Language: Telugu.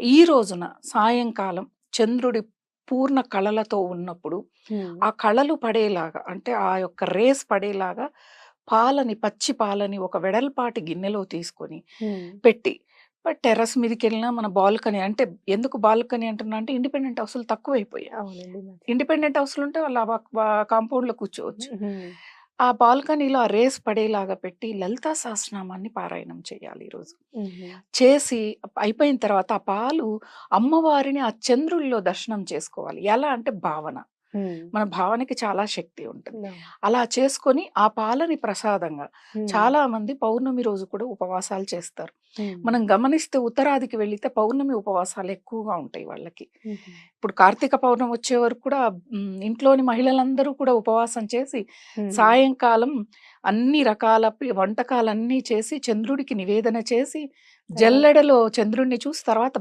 ఈ రోజున సాయంకాలం చంద్రుడి పూర్ణ కళలతో ఉన్నప్పుడు. ఆ కళలు పడేలాగా అంటే ఆ యొక్క రేస్ పడేలాగా పాలని పచ్చి పాలని ఒక వెడల్పాటి గిన్నెలో తీసుకొని. పెట్టి టెర్రస్ మీదకి వెళ్ళినా మన బాల్కనీ అంటే ఎందుకు బాల్కనీ అంటున్నా అంటే ఇండిపెండెంట్ హౌస్లు తక్కువైపోయాయి. ఇండిపెండెంట్ హౌస్లు ఉంటే వాళ్ళు కాంపౌండ్లో కూర్చోవచ్చు. ఆ బాల్కనీలో ఆ రేస్ పడేలాగా పెట్టి లలితా సహస్రనామాన్ని పారాయణం చేయాలి ఈరోజు. చేసి అయిపోయిన తర్వాత ఆ పాలు అమ్మవారిని ఆ చంద్రుల్లో దర్శనం చేసుకోవాలి ఎలా అంటే భావన. మన భావనకి చాలా శక్తి ఉంటుంది. అలా చేసుకొని ఆ పాలని ప్రసాదంగా. చాలా మంది పౌర్ణమి రోజు కూడా ఉపవాసాలు చేస్తారు. మనం గమనిస్తే ఉత్తరాదికి వెళితే పౌర్ణమి ఉపవాసాలు ఎక్కువగా ఉంటాయి వాళ్ళకి. ఇప్పుడు కార్తీక పౌర్ణమి వచ్చే వరకు కూడా ఇంట్లోని మహిళలందరూ కూడా ఉపవాసం చేసి. సాయంకాలం అన్ని రకాల వంటకాలన్నీ చేసి చంద్రుడికి నివేదన చేసి జల్లెడలో చంద్రుడిని చూసి తర్వాత